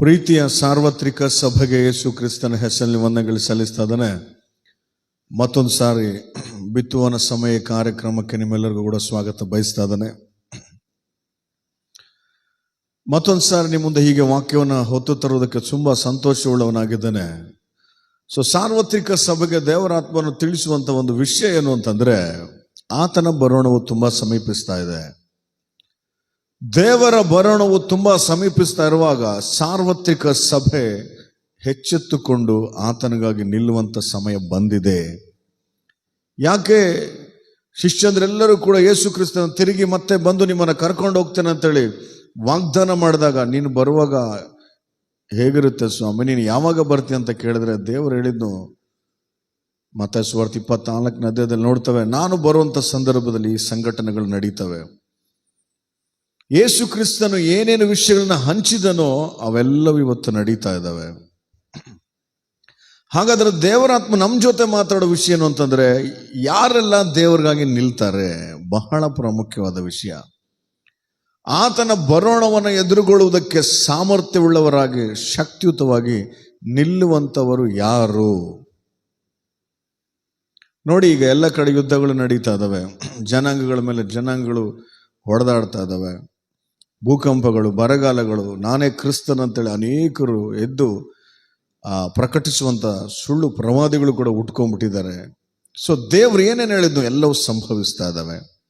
ಪ್ರೀತಿಯ ಸಾರ್ವತ್ರಿಕ ಸಭೆಗೆ ಯೇಸು ಕ್ರಿಸ್ತನ ಹೆಸರಲ್ಲಿ ವಂದನೆಗಳು ಸಲ್ಲಿಸ್ತಾ ಇದ್ದಾನೆ. ಮತ್ತೊಂದು ಸಾರಿ ಬಿತ್ತುವನ ಸಮಯ ಕಾರ್ಯಕ್ರಮಕ್ಕೆ ನಿಮ್ಮೆಲ್ಲರಿಗೂ ಕೂಡ ಸ್ವಾಗತ ಬಯಸ್ತಾ ಇದ್ದಾನೆ. ಮತ್ತೊಂದು ಸಾರಿ ನಿಮ್ಮ ಮುಂದೆ ಹೀಗೆ ವಾಕ್ಯವನ್ನು ಹೊತ್ತು ತರುವುದಕ್ಕೆ ತುಂಬ ಸಂತೋಷವುಳ್ಳವನಾಗಿದ್ದಾನೆ. ಸೊ ಸಾರ್ವತ್ರಿಕ ಸಭೆಗೆ ದೇವರಾತ್ಮನ್ನು ತಿಳಿಸುವಂತ ಒಂದು ವಿಷಯ ಏನು ಅಂತಂದ್ರೆ, ಆತನ ಬರೋಣವು ತುಂಬಾ ಸಮೀಪಿಸ್ತಾ ಇದೆ. ದೇವರ ಭರಣವು ತುಂಬ ಸಮೀಪಿಸ್ತಾ ಇರುವಾಗ ಸಾರ್ವತ್ರಿಕ ಸಭೆ ಹೆಚ್ಚೆತ್ತುಕೊಂಡು ಆತನಿಗಾಗಿ ನಿಲ್ಲುವಂತ ಸಮಯ ಬಂದಿದೆ. ಯಾಕೆ? ಶಿಷ್ಯಂದ್ರೆಲ್ಲರೂ ಕೂಡ ಯೇಸು ಕ್ರಿಸ್ತನ ತಿರುಗಿ ಮತ್ತೆ ಬಂದು ನಿಮ್ಮನ್ನ ಕರ್ಕೊಂಡು ಹೋಗ್ತೇನೆ ಅಂತೇಳಿ ವಾಗ್ದಾನ ಮಾಡಿದಾಗ, ನೀನು ಬರುವಾಗ ಹೇಗಿರುತ್ತೆ ಸ್ವಾಮಿ, ನೀನು ಯಾವಾಗ ಬರ್ತೀಯ ಅಂತ ಕೇಳಿದ್ರೆ ದೇವರು ಹೇಳಿದ್ನು ಮತ್ತೆ ಸ್ವಾರ್ಥ ಇಪ್ಪತ್ನಾಲ್ಕನೇ ಅಧ್ಯಾಯದಲ್ಲಿ ನೋಡ್ತವೆ, ನಾನು ಬರುವಂತ ಸಂದರ್ಭದಲ್ಲಿ ಈ ಸಂಘಟನೆಗಳು ನಡೀತವೆ. ಯೇಸು ಕ್ರಿಸ್ತನು ಏನೇನು ವಿಷಯಗಳನ್ನ ಹಂಚಿದನೋ ಅವೆಲ್ಲವೂ ಇವತ್ತು ನಡೀತಾ ಇದ್ದಾವೆ. ಹಾಗಾದ್ರೆ ದೇವರಾತ್ಮ ನಮ್ಮ ಜೊತೆ ಮಾತಾಡೋ ವಿಷಯ ಏನು ಅಂತಂದ್ರೆ, ಯಾರೆಲ್ಲ ದೇವರಿಗಾಗಿ ನಿಲ್ತಾರೆ? ಬಹಳ ಪ್ರಾಮುಖ್ಯವಾದ ವಿಷಯ. ಆತನ ಬರೋಣವನ್ನು ಎದುರುಗೊಳ್ಳುವುದಕ್ಕೆ ಸಾಮರ್ಥ್ಯವುಳ್ಳವರಾಗಿ, ಶಕ್ತಿಯುತವಾಗಿ ನಿಲ್ಲುವಂಥವರು ಯಾರು? ನೋಡಿ, ಈಗ ಎಲ್ಲ ಕಡೆ ಯುದ್ಧಗಳು ನಡೀತಾ ಇದ್ದಾವೆ. ಜನಾಂಗಗಳ ಮೇಲೆ ಜನಾಂಗಗಳು ಹೊಡೆದಾಡ್ತಾ ಇದ್ದಾವೆ. ಭೂಕಂಪಗಳು ಬರಗಾಲಗಳು ನಾನೇ ಕ್ರಿಸ್ತನಂತೇಳಿ ಅನೇಕರು ಎದ್ದು ಆ, ಪ್ರಕಟಿಸುವಂತ ಸುಳ್ಳು ಪ್ರವಾದಿಗಳು ಕೂಡ ಉಟ್ಕೊಂಡ್ಬಿಟ್ಟಿದ್ದಾರೆ. ಸೊ ದೇವ್ರು ಏನೇನು ಹೇಳಿದ್ದು ಎಲ್ಲವೂ ಸಂಭವಿಸ್ತಾ ಇದ್ದಾವೆ.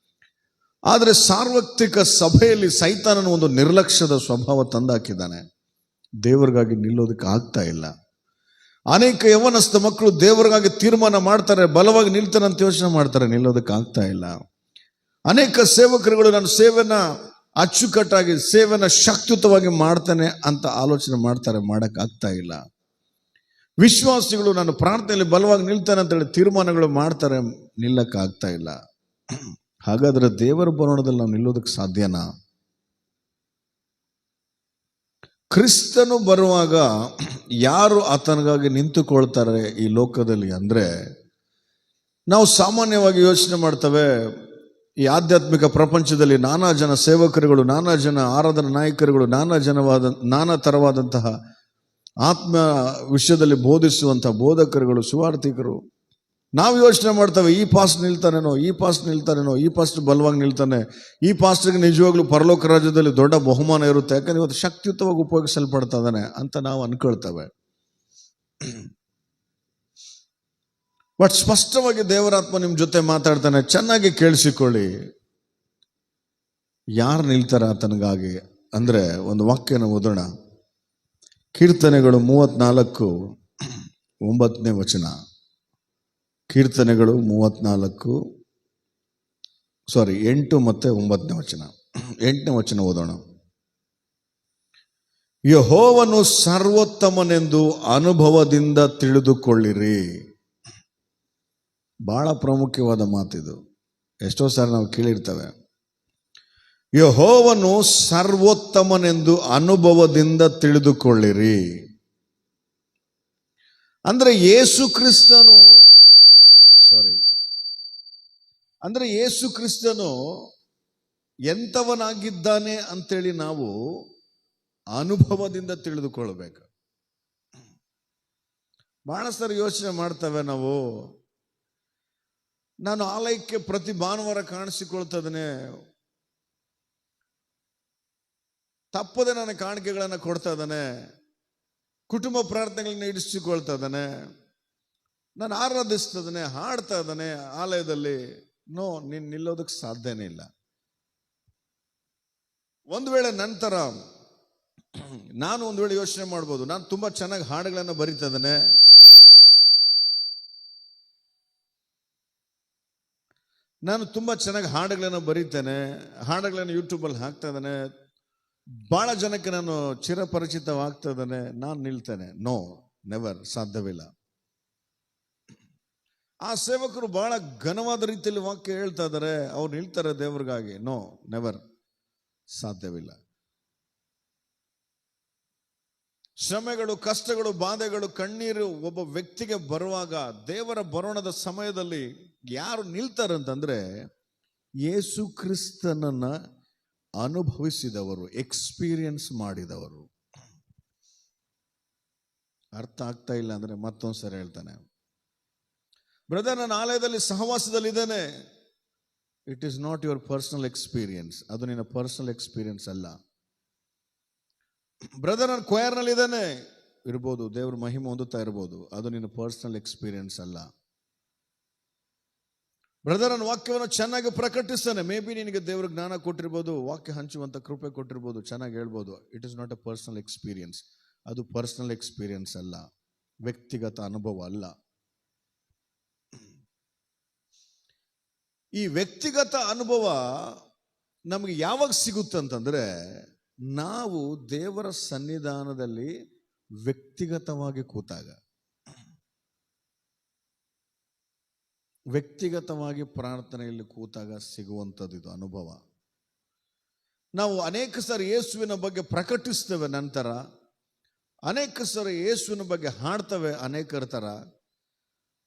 ಆದರೆ ಸಾರ್ವತ್ರಿಕ ಸಭೆಯಲ್ಲಿ ಸೈತಾನನ ಒಂದು ನಿರ್ಲಕ್ಷ್ಯದ ಸ್ವಭಾವ ತಂದಾಕಿದ್ದಾನೆ. ದೇವರಿಗಾಗಿ ನಿಲ್ಲೋದಕ್ಕೆ ಆಗ್ತಾ ಇಲ್ಲ. ಅನೇಕ ಯವನಸ್ಥ ಮಕ್ಕಳು ದೇವರಿಗಾಗಿ ತೀರ್ಮಾನ ಮಾಡ್ತಾರೆ ಬಲವಾಗಿ ನಿಲ್ತಾರೆ ಅಂತ ಯೋಚನೆ ಮಾಡ್ತಾರೆ ನಿಲ್ಲೋದಕ್ಕೆ ಆಗ್ತಾ ಇಲ್ಲ. ಅನೇಕ ಸೇವಕರುಗಳು ನನ್ನ ಸೇವೆನ ಅಚ್ಚುಕಟ್ಟಾಗಿ ಸೇವನ ಶಕ್ತಿಯುತವಾಗಿ ಮಾಡ್ತಾನೆ ಅಂತ ಆಲೋಚನೆ ಮಾಡ್ತಾರೆ, ಮಾಡಕ್ ಆಗ್ತಾ ಇಲ್ಲ. ವಿಶ್ವಾಸಿಗಳು ನಾನು ಪ್ರಾರ್ಥನೆಯಲ್ಲಿ ಬಲವಾಗಿ ನಿಲ್ತಾನೆ ಅಂತೇಳಿ ತೀರ್ಮಾನಗಳು ಮಾಡ್ತಾರೆ, ನಿಲ್ಲಕ್ ಆಗ್ತಾ ಇಲ್ಲ. ಹಾಗಾದ್ರೆ ದೇವರ ಬರೋಣದಲ್ಲಿ ನಾವು ನಿಲ್ಲೋದಕ್ಕೆ ಸಾಧ್ಯನಾ? ಕ್ರಿಸ್ತನು ಬರುವಾಗ ಯಾರು ಆತನಿಗಾಗಿ ನಿಂತುಕೊಳ್ತಾರೆ ಈ ಲೋಕದಲ್ಲಿ ಅಂದ್ರೆ ನಾವು ಸಾಮಾನ್ಯವಾಗಿ ಯೋಚನೆ ಮಾಡ್ತೇವೆ ಈ ಆಧ್ಯಾತ್ಮಿಕ ಪ್ರಪಂಚದಲ್ಲಿ ನಾನಾ ಜನ ಸೇವಕರುಗಳು, ನಾನಾ ಜನ ಆರಾಧನಾ ನಾಯಕರುಗಳು, ನಾನಾ ಜನವಾದ, ನಾನಾ ತರವಾದಂತಹ ಆತ್ಮ ವಿಷಯದಲ್ಲಿ ಬೋಧಿಸುವಂತಹ ಬೋಧಕರುಗಳು, ಸುವಾರ್ಥಿಕರು. ನಾವು ಯೋಚನೆ ಮಾಡ್ತೇವೆ, ಈ ಪಾಸ್ಟ್ ನಿಲ್ತಾನೇನೋ, ಈ ಪಾಸ್ಟ್ ನಿಲ್ತಾನೇನೋ, ಈ ಪಾಸ್ಟ್ ಬಲವಾಗಿ ನಿಲ್ತಾನೆ. ಈ ಪಾಸ್ಟ್ಗೆ ನಿಜವಾಗ್ಲೂ ಪರಲೋಕ ರಾಜ್ಯದಲ್ಲಿ ದೊಡ್ಡ ಬಹುಮಾನ ಇರುತ್ತೆ. ಯಾಕಂದ್ರೆ ಇವತ್ತು ಶಕ್ತಿಯುತವಾಗಿ ಉಪಯೋಗಿಸಲ್ಪಡ್ತಾ ಇದ್ದಾನೆ ಅಂತ ನಾವು ಅನ್ಕೊಳ್ತೇವೆ. ಬಟ್ ಸ್ಪಷ್ಟವಾಗಿ ದೇವರಾತ್ಮ ನಿಮ್ಮ ಜೊತೆ ಮಾತಾಡ್ತಾನೆ, ಚೆನ್ನಾಗಿ ಕೇಳಿಸಿಕೊಳ್ಳಿ. ಯಾರು ನಿಲ್ತಾರ ಆತನಿಗಾಗಿ? ಅಂದ್ರೆ ಒಂದು ವಾಕ್ಯನ ಓದೋಣ. ಕೀರ್ತನೆಗಳು ಮೂವತ್ನಾಲ್ಕು, ಒಂಬತ್ತನೇ ವಚನ. ಕೀರ್ತನೆಗಳು ಮೂವತ್ನಾಲ್ಕು ಸಾರಿ ಎಂಟು ಮತ್ತೆ ಒಂಬತ್ತನೇ ವಚನ. ಎಂಟನೇ ವಚನ ಓದೋಣ. ಯಹೋವನು ಸರ್ವೋತ್ತಮನೆಂದು ಅನುಭವದಿಂದ ತಿಳಿದುಕೊಳ್ಳಿರಿ. ಬಹಳ ಪ್ರಾಮುಖ್ಯವಾದ ಮಾತಿದು. ಎಷ್ಟೋ ಸಾರಿ ನಾವು ಕೇಳಿರ್ತೇವೆ. ಯಹೋವನು ಸರ್ವೋತ್ತಮನೆಂದು ಅನುಭವದಿಂದ ತಿಳಿದುಕೊಳ್ಳಿರಿ. ಅಂದ್ರೆ ಯೇಸು ಕ್ರಿಸ್ತನು ಸಾರಿ ಅಂದ್ರೆ ಯೇಸು ಕ್ರಿಸ್ತನು ಎಂಥವನಾಗಿದ್ದಾನೆ ಅಂತೇಳಿ ನಾವು ಅನುಭವದಿಂದ ತಿಳಿದುಕೊಳ್ಬೇಕು. ಭಾಳ ಸರಿ ಯೋಚನೆ ಮಾಡ್ತೇವೆ ನಾವು. ನಾನು ಆಲಯಕ್ಕೆ ಪ್ರತಿ ಭಾನುವಾರ ಕಾಣಿಸಿಕೊಳ್ತಾ ಇದ್ದೇನೆ ತಪ್ಪದೆ ನನ್ನ ಕಾಣಿಕೆಗಳನ್ನು ಕೊಡ್ತಾ ಇದ್ದಾನೆ ಕುಟುಂಬ ಪ್ರಾರ್ಥನೆಗಳನ್ನ ಇಡಿಸಿಕೊಳ್ತಾ ಇದ್ದಾನೆ ನಾನು ಆರಾಧಿಸ್ತಾ ಇದ್ದಾನೆ ಹಾಡ್ತಾ ಇದ್ದಾನೆ ಆಲಯದಲ್ಲಿ. ನೋ, ನೀನ್ ನಿಲ್ಲೋದಕ್ಕೆ ಸಾಧ್ಯನೇ ಇಲ್ಲ. ಒಂದು ವೇಳೆ ನಂತರ ನಾನು ಒಂದು ವೇಳೆ ಯೋಚನೆ ಮಾಡ್ಬೋದು. ನಾನು ತುಂಬಾ ಚೆನ್ನಾಗಿ ಹಾಡುಗಳನ್ನು ಬರಿತಾ ಇದ್ದೇನೆ ನಾನು ತುಂಬ ಚೆನ್ನಾಗಿ ಹಾಡುಗಳನ್ನು ಬರೀತೇನೆ. ಹಾಡುಗಳನ್ನು ಯೂಟ್ಯೂಬಲ್ಲಿ ಹಾಕ್ತಾ ಇದ್ದಾನೆ. ಭಾಳ ಜನಕ್ಕೆ ನಾನು ಚಿರಪರಿಚಿತವಾಗ್ತಾ ಇದ್ದಾನೆ. ನಾನು ನಿಲ್ತೇನೆ. ನೋ ನೆವರ್ ಸಾಧ್ಯವಿಲ್ಲ. ಆ ಸೇವಕರು ಬಹಳ ಘನವಾದ ರೀತಿಯಲ್ಲಿ ವಾಕ್ಯ ಹೇಳ್ತಾ ಇದ್ದಾರೆ. ಅವ್ರು ನಿಲ್ತಾರೆ ದೇವ್ರಿಗಾಗಿ. ನೋ ನೆವರ್ ಸಾಧ್ಯವಿಲ್ಲ. ಶ್ರಮೆಗಳು, ಕಷ್ಟಗಳು, ಬಾಧೆಗಳು, ಕಣ್ಣೀರು ಒಬ್ಬ ವ್ಯಕ್ತಿಗೆ ಬರುವಾಗ ದೇವರ ಬರೋಣದ ಸಮಯದಲ್ಲಿ ಯಾರು ನಿಲ್ತಾರೆ ಅಂತಂದ್ರೆ ಯೇಸು ಕ್ರಿಸ್ತನನ್ನ ಅನುಭವಿಸಿದವರು, ಎಕ್ಸ್ಪೀರಿಯನ್ಸ್ ಮಾಡಿದವರು. ಅರ್ಥ ಆಗ್ತಾ ಇಲ್ಲ ಅಂದ್ರೆ ಮತ್ತೊಂದ್ಸರಿ ಹೇಳ್ತಾನೆ. ಬ್ರದರ್ ನನ್ನ ಆಲಯದಲ್ಲಿ ಸಹವಾಸದಲ್ಲಿದ್ದೇನೆ. It is not your personal experience ಅದು ನಿನ್ನ ಪರ್ಸನಲ್ ಎಕ್ಸ್ಪೀರಿಯನ್ಸ್ ಅಲ್ಲ. ಬ್ರದರ್, ನಾನು ಕೊಯರ್ನಲ್ಲಿ ಇದ್ದಾನೆ ಇರ್ಬೋದು, ದೇವ್ರ ಮಹಿಮೆ ಹೊಂದುತ್ತಾ ಇರ್ಬೋದು, ಅದು ನಿನ್ನ ಪರ್ಸನಲ್ ಎಕ್ಸ್ಪೀರಿಯನ್ಸ್ ಅಲ್ಲ. ಬ್ರದರ್ ನನ್ನ ವಾಕ್ಯವನ್ನು ಚೆನ್ನಾಗಿ ಪ್ರಕಟಿಸ್ತಾನೆ. ಮೇ ಬಿ ನಿನಗೆ ದೇವ್ರ ಜ್ಞಾನ ಕೊಟ್ಟಿರ್ಬೋದು, ವಾಕ್ಯ ಹಂಚುವಂತ ಕೃಪೆ ಕೊಟ್ಟಿರ್ಬೋದು, ಚೆನ್ನಾಗಿ ಹೇಳ್ಬೋದು. It is not a personal experience ಅದು ಪರ್ಸನಲ್ ಎಕ್ಸ್ಪೀರಿಯನ್ಸ್ ಅಲ್ಲ. ವ್ಯಕ್ತಿಗತ ಅನುಭವ ಅಲ್ಲ. ಈ ವ್ಯಕ್ತಿಗತ ಅನುಭವ ನಮಗೆ ಯಾವಾಗ ಸಿಗುತ್ತೆ ಅಂತಂದ್ರೆ ನಾವು ದೇವರ ಸನ್ನಿಧಾನದಲ್ಲಿ ವ್ಯಕ್ತಿಗತವಾಗಿ ಕೂತಾಗ. ವ್ಯಕ್ತಿಗತವಾಗಿ ಪ್ರಾರ್ಥನೆಯಲ್ಲಿ ಕೂತಾಗ ಸಿಗುವಂಥದ್ದು ಇದು ಅನುಭವ. ನಾವು ಅನೇಕ ಸಾರಿ ಯೇಸುವಿನ ಬಗ್ಗೆ ಪ್ರಕಟಿಸ್ತೇವೆ ನಂತರ, ಅನೇಕ ಸಾರಿ ಯೇಸುವಿನ ಬಗ್ಗೆ ಹಾಡ್ತವೆ ಅನೇಕರ ಥರ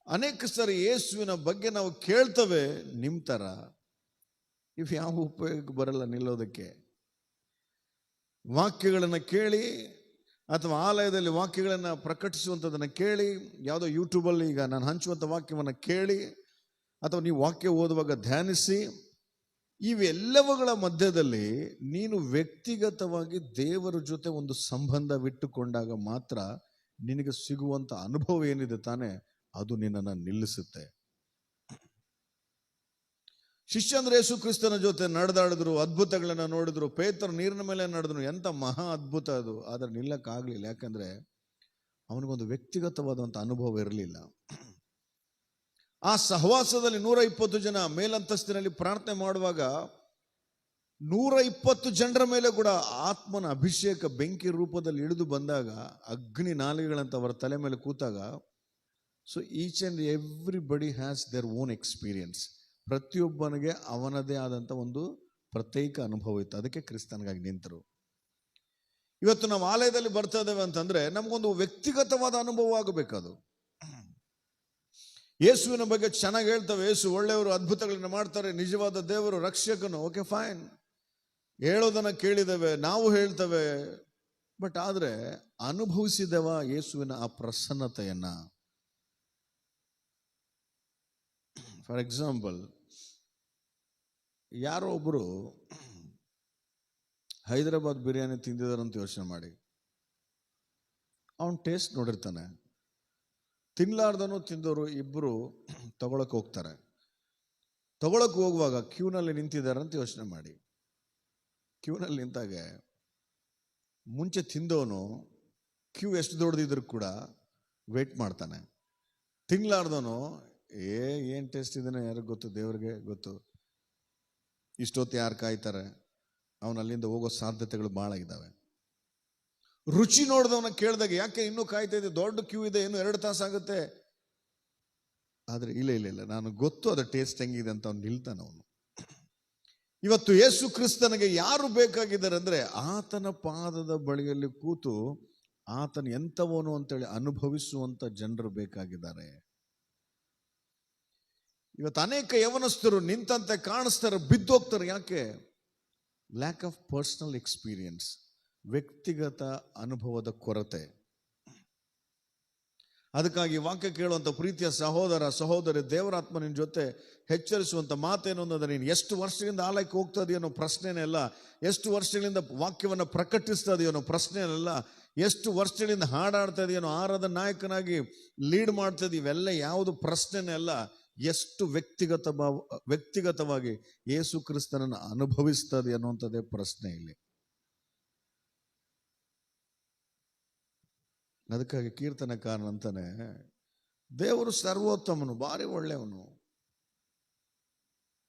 ಅನೇಕ ಸರಿ ಯೇಸುವಿನ ಬಗ್ಗೆ ನಾವು ಕೇಳ್ತವೆ ನಿಮ್ಮ ಥರ ಇವು ಯಾವ ಉಪಯೋಗ ಬರಲ್ಲ ನಿಲ್ಲೋದಕ್ಕೆ. ವಾಕ್ಯಗಳನ್ನು ಕೇಳಿ ಅಥವಾ ಆಲಯದಲ್ಲಿ ವಾಕ್ಯಗಳನ್ನು ಪ್ರಕಟಿಸುವಂಥದ್ದನ್ನು ಕೇಳಿ, ಯಾವುದೋ ಯೂಟ್ಯೂಬಲ್ಲಿ ಈಗ ನಾನು ಹಂಚುವಂಥ ವಾಕ್ಯವನ್ನು ಕೇಳಿ ಅಥವಾ ನೀವು ವಾಕ್ಯ ಓದುವಾಗ ಧ್ಯಾನಿಸಿ, ಇವೆಲ್ಲವುಗಳ ಮಧ್ಯದಲ್ಲಿ ನೀನು ವ್ಯಕ್ತಿಗತವಾಗಿ ದೇವರ ಜೊತೆ ಒಂದು ಸಂಬಂಧವಿಟ್ಟುಕೊಂಡಾಗ ಮಾತ್ರ ನಿನಗೆ ಸಿಗುವಂಥ ಅನುಭವ ಏನಿದೆ ತಾನೇ, ಅದು ನಿನ್ನನ್ನು ನಿಲ್ಲಿಸುತ್ತೆ. ಶಿಷ್ಯಂದ್ರ ಯೇಸು ಕ್ರಿಸ್ತನ ಜೊತೆ ನಡೆದಾಡಿದ್ರು, ಅದ್ಭುತಗಳನ್ನು ನೋಡಿದ್ರು, ಪೇತ್ರ ನೀರಿನ ಮೇಲೆ ನಡೆದ್ರು ಎಂತ ಮಹಾ ಅದ್ಭುತ ಅದು. ಆದರೆ ನಿಲ್ಲಕ್ಕಾಗಲಿಲ್ಲ. ಯಾಕಂದ್ರೆ ಅವನಿಗೊಂದು ವ್ಯಕ್ತಿಗತವಾದಂಥ ಅನುಭವ ಇರಲಿಲ್ಲ. ಆ ಸಹವಾಸದಲ್ಲಿ ನೂರ ಇಪ್ಪತ್ತು ಜನ ಮೇಲಂತಸ್ತಿನಲ್ಲಿ ಪ್ರಾರ್ಥನೆ ಮಾಡುವಾಗ ನೂರ ಇಪ್ಪತ್ತು ಜನರ ಮೇಲೆ ಕೂಡ ಆತ್ಮನ ಅಭಿಷೇಕ ಬೆಂಕಿ ರೂಪದಲ್ಲಿ ಇಳಿದು ಬಂದಾಗ, ಅಗ್ನಿ ನಾಲಿಗೆಗಳಂತ ಅವರ ತಲೆ ಮೇಲೆ ಕೂತಾಗ so each and everybody has their own experience ಪ್ರತಿಯೊಬ್ಬನಿಗೆ ಅವನದೇ ಆದಂಥ ಒಂದು ಪ್ರತ್ಯೇಕ ಅನುಭವ ಇತ್ತು. ಅದಕ್ಕೆ ಕ್ರಿಸ್ತನಿಗಾಗಿ ನಿಂತರು. ಇವತ್ತು ನಾವು ಆಲಯದಲ್ಲಿ ಬರ್ತಾ ಇದ್ದೇವೆ ಅಂತಂದ್ರೆ ನಮಗೊಂದು ವ್ಯಕ್ತಿಗತವಾದ ಅನುಭವ ಆಗಬೇಕದು. ಯೇಸುವಿನ ಬಗ್ಗೆ ಚೆನ್ನಾಗಿ ಹೇಳ್ತವೆ. ಯೇಸು ಒಳ್ಳೆಯವರು, ಅದ್ಭುತಗಳನ್ನ ಮಾಡ್ತಾರೆ. ನಿಜವಾದ ದೇವರು, ರಕ್ಷಕನು. ಓಕೆ ಫೈನ್ ಹೇಳೋದನ್ನ ಕೇಳಿದ್ದೇವೆ. ನಾವು ಹೇಳ್ತೇವೆ. ಬಟ್ ಆದ್ರೆ ಅನುಭವಿಸಿದವ ಯೇಸುವಿನ ಆ ಪ್ರಸನ್ನತೆಯನ್ನ? ಫಾರ್ ಎಕ್ಸಾಂಪಲ್ ಯಾರೋ ಒಬ್ಬರು ಹೈದರಾಬಾದ್ ಬಿರಿಯಾನಿ ತಿಂದಿದಾರಂತ ಯೋಚನೆ ಮಾಡಿ. ಅವ್ನು ಟೇಸ್ಟ್ ನೋಡಿರ್ತಾನೆ. ತಿನ್ಲಾರ್ದನು ತಿಂದವರು ಇಬ್ಬರು ತಗೊಳಕ್ ಹೋಗ್ತಾರೆ. ತಗೊಳಕ್ ಹೋಗುವಾಗ ಕ್ಯೂನಲ್ಲಿ ನಿಂತಿದ್ದಾರೆ ಅಂತ ಯೋಚನೆ ಮಾಡಿ. ಕ್ಯೂನಲ್ಲಿ ನಿಂತಾಗೆ ಮುಂಚೆ ತಿಂದವನು ಕ್ಯೂ ಎಷ್ಟು ದೊಡ್ಡದಿದ್ರು ಕೂಡ ವೇಟ್ ಮಾಡ್ತಾನೆ. ತಿನ್ಲಾರ್ದವನು ಏ, ಏನು ಟೇಸ್ಟ್ ಇದನ್ನ ಯಾರಿಗೆ ಗೊತ್ತು? ದೇವ್ರಿಗೆ ಗೊತ್ತು. ಇಷ್ಟೊತ್ತು ಯಾರು ಕಾಯ್ತಾರೆ? ಅವನು ಅಲ್ಲಿಂದ ಹೋಗೋ ಸಾಧ್ಯತೆಗಳು ಭಾಳ ಇದ್ದಾವೆ ರುಚಿ ನೋಡಿದವನ ಕೇಳಿದಾಗ ಯಾಕೆ ಇನ್ನೂ ಕಾಯ್ತಾ ಇದೆ ದೊಡ್ಡ ಕ್ಯೂ ಇದೆ, ಇನ್ನೂ ಎರಡು ತಾಸಾಗುತ್ತೆ ಆದರೆ ಇಲ್ಲ ಇಲ್ಲ ಇಲ್ಲ. ನಾನು ಗೊತ್ತು ಅದರ ಟೇಸ್ಟ್ ಹೆಂಗಿದೆ ಅಂತ ಅವ್ನು ನಿಲ್ತಾನೆ ಅವನು. ಇವತ್ತು ಯೇಸು ಕ್ರಿಸ್ತನಿಗೆ ಯಾರು ಬೇಕಾಗಿದ್ದಾರೆ ಅಂದ್ರೆ ಆತನ ಪಾದದ ಬಳಿಯಲ್ಲಿ ಕೂತು ಆತನ ಎಂಥವನು ಅಂತೇಳಿ ಅನುಭವಿಸುವಂತ ಜನರು ಬೇಕಾಗಿದ್ದಾರೆ. ಇವತ್ತು ಅನೇಕ ಯವನಸ್ಥರು ನಿಂತಂತೆ ಕಾಣಿಸ್ತಾರೆ, ಬಿದ್ದೋಗ್ತಾರೆ. ಯಾಕೆ? ಲ್ಯಾಕ್ ಆಫ್ ಪರ್ಸನಲ್ ಎಕ್ಸ್ಪೀರಿಯನ್ಸ್ ವ್ಯಕ್ತಿಗತ ಅನುಭವದ ಕೊರತೆ. ಅದಕ್ಕಾಗಿ ವಾಕ್ಯ ಕೇಳುವಂಥ ಪ್ರೀತಿಯ ಸಹೋದರ, ಸಹೋದರಿ, ದೇವರಾತ್ಮ ನಿನ್ನ ಜೊತೆ ಎಚ್ಚರಿಸುವಂಥ ಮಾತೇನು ಅನ್ನೋದು ನೀನು ಎಷ್ಟು ವರ್ಷದಿಂದ ಆಲಯಕ್ಕೆ ಹೋಗ್ತಾ ಇದೆಯೋ ಅನ್ನೋ ಪ್ರಶ್ನೆನೇ ಅಲ್ಲ. ಎಷ್ಟು ವರ್ಷಗಳಿಂದ ವಾಕ್ಯವನ್ನು ಪ್ರಕಟಿಸ್ತಾ ಇದೆಯೋ ಅನ್ನೋ ಪ್ರಶ್ನೆನೆಲ್ಲ ಎಷ್ಟು ವರ್ಷಗಳಿಂದ ಹಾಡಾಡ್ತಾ ಇದೆಯೋ ಆರಾಧ ನಾಯಕನಾಗಿ ಲೀಡ್ ಮಾಡ್ತಾ ಇವೆಲ್ಲ ಯಾವುದು ಪ್ರಶ್ನೆನೇ ಅಲ್ಲ. ಎಷ್ಟು ವ್ಯಕ್ತಿಗತ ವ್ಯಕ್ತಿಗತವಾಗಿ ಯೇಸು ಕ್ರಿಸ್ತನನ್ನು ಅನುಭವಿಸ್ತದೆ ಅನ್ನುವಂಥದ್ದೇ ಪ್ರಶ್ನೆ ಇಲ್ಲಿ. ಅದಕ್ಕಾಗಿ ಕೀರ್ತನಕಾರನ ಅಂತಾನೆ, ದೇವರು ಸರ್ವೋತ್ತಮನು, ಭಾರಿ ಒಳ್ಳೆಯವನು.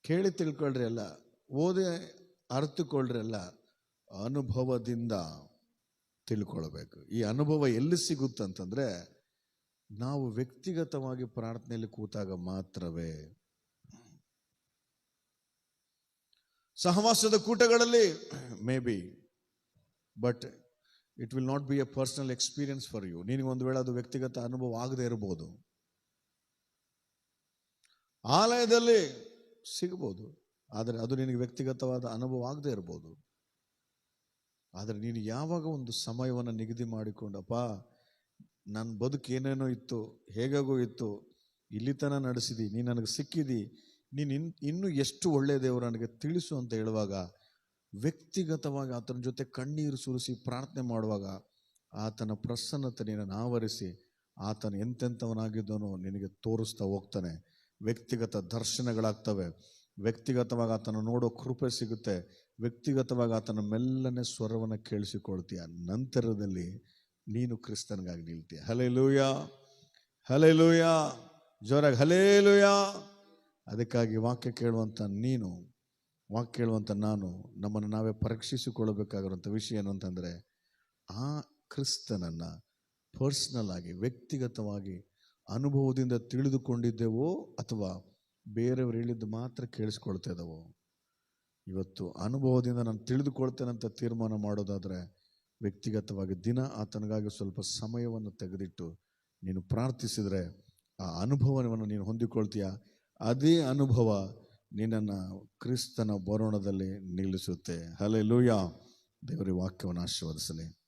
ಕೇಳಿ ತಿಳ್ಕೊಳ್ರಿ ಅಲ್ಲ, ಓದಿ ಅರ್ಥಕೊಳ್ರಿ ಅಲ್ಲ, ಅನುಭವದಿಂದ ತಿಳ್ಕೊಳ್ಬೇಕು. ಈ ಅನುಭವ ಎಲ್ಲಿ ಸಿಗುತ್ತಂತಂದ್ರೆ ನಾವು ವ್ಯಕ್ತಿಗತವಾಗಿ ಪ್ರಾರ್ಥನೆಯಲ್ಲಿ ಕೂತಾಗ ಮಾತ್ರವೇ ಸಹವಾಸದ ಕೂಟಗಳಲ್ಲಿ may be but it will not be a personal experience for you ನಿನಗೆ ಒಂದು ವೇಳೆ ಅದು ವ್ಯಕ್ತಿಗತ ಅನುಭವ ಆಗದೆ ಇರಬಹುದು ಆಲಯದಲ್ಲಿ ಸಿಗಬಹುದು. ಆದರೆ ಅದು ನಿನಗೆ ವ್ಯಕ್ತಿಗತವಾದ ಅನುಭವ ಆಗದೆ ಇರಬಹುದು ಆದರೆ ನೀನು ಯಾವಾಗ ಒಂದು ಸಮಯವನ್ನು ನಿಗದಿ ಮಾಡಿಕೊಂಡಪ್ಪ ನನ್ನ ಬದುಕು ಏನೇನೋ ಇತ್ತು, ಹೇಗಾಗೋ ಇತ್ತು ಇಲ್ಲಿ ತನಕ ನಡೆಸಿದಿ ನೀನು ನನಗೆ ಸಿಕ್ಕಿದಿ, ನೀನು ಇನ್, ಇನ್ನೂ ಎಷ್ಟು ಒಳ್ಳೆಯ ದೇವರು ನನಗೆ ತಿಳಿಸು ಅಂತ ಹೇಳುವಾಗ, ವ್ಯಕ್ತಿಗತವಾಗಿ ಆತನ ಜೊತೆ ಕಣ್ಣೀರು ಸುರಿಸಿ ಪ್ರಾರ್ಥನೆ ಮಾಡುವಾಗ, ಆತನ ಪ್ರಸನ್ನತೆ ನಿನ್ನನ್ನು ಆವರಿಸಿ, ಆತನ ಎಂತೆಂಥವನಾಗಿದ್ದನೋ ನಿನಗೆ ತೋರಿಸ್ತಾ ಹೋಗ್ತಾನೆ. ವ್ಯಕ್ತಿಗತ ದರ್ಶನಗಳಾಗ್ತವೆ. ವ್ಯಕ್ತಿಗತವಾಗಿ ಆತನ ನೋಡೋ ಕೃಪೆ ಸಿಗುತ್ತೆ. ವ್ಯಕ್ತಿಗತವಾಗಿ ಆತನ ಮೆಲ್ಲನೆ ಸ್ವರವನ್ನು ಕೇಳಿಸಿಕೊಳ್ತೀಯ. ನಂತರದಲ್ಲಿ ನೀನು ಕ್ರಿಸ್ತನಿಗಾಗಿ ನಿಲ್ತೀಯ. ಹಲೇ ಲೂಯ ಹಲೇ ಲೂಯ ಜೋರಾಗಿ ಹಲೇ ಲೂಯ ಅದಕ್ಕಾಗಿ ವಾಕ್ಯ ಕೇಳುವಂಥ ನೀನು, ವಾಕ್ಯ ಕೇಳುವಂಥ ನಾನು ನಮ್ಮನ್ನು ನಾವೇ ಪರೀಕ್ಷಿಸಿಕೊಳ್ಳಬೇಕಾಗಿರುವಂಥ ವಿಷಯ ಏನು ಅಂತಂದರೆ, ಆ ಕ್ರಿಸ್ತನನ್ನು ಪರ್ಸ್ನಲ್ ಆಗಿ, ವ್ಯಕ್ತಿಗತವಾಗಿ ಅನುಭವದಿಂದ ತಿಳಿದುಕೊಂಡಿದ್ದೆವೋ ಅಥವಾ ಬೇರೆಯವರು ಹೇಳಿದ್ದು ಮಾತ್ರ ಕೇಳಿಸ್ಕೊಳ್ತಾ ಇದ್ದಾವೋ. ಇವತ್ತು ಅನುಭವದಿಂದ ನಾನು ತಿಳಿದುಕೊಳ್ತೇನೆ ಅಂತ ತೀರ್ಮಾನ ಮಾಡೋದಾದರೆ ವ್ಯಕ್ತಿಗತವಾಗಿ ದಿನ ಆತನಿಗಾಗಿ ಸ್ವಲ್ಪ ಸಮಯವನ್ನು ತೆಗೆದಿಟ್ಟು ನೀನು ಪ್ರಾರ್ಥಿಸಿದರೆ ಆ ಅನುಭವವನ್ನು ನೀನು ಹೊಂದಿಕೊಳ್ತೀಯ? ಅದೇ ಅನುಭವ ನಿನ್ನನ್ನು ಕ್ರಿಸ್ತನ ಬರೋಣದಲ್ಲಿ ನಿಲ್ಲಿಸುತ್ತೆ. ಹಲೇ ಲೂಯ ದೇವರ ವಾಕ್ಯವನ್ನು ಆಶೀರ್ವದಿಸಲಿ.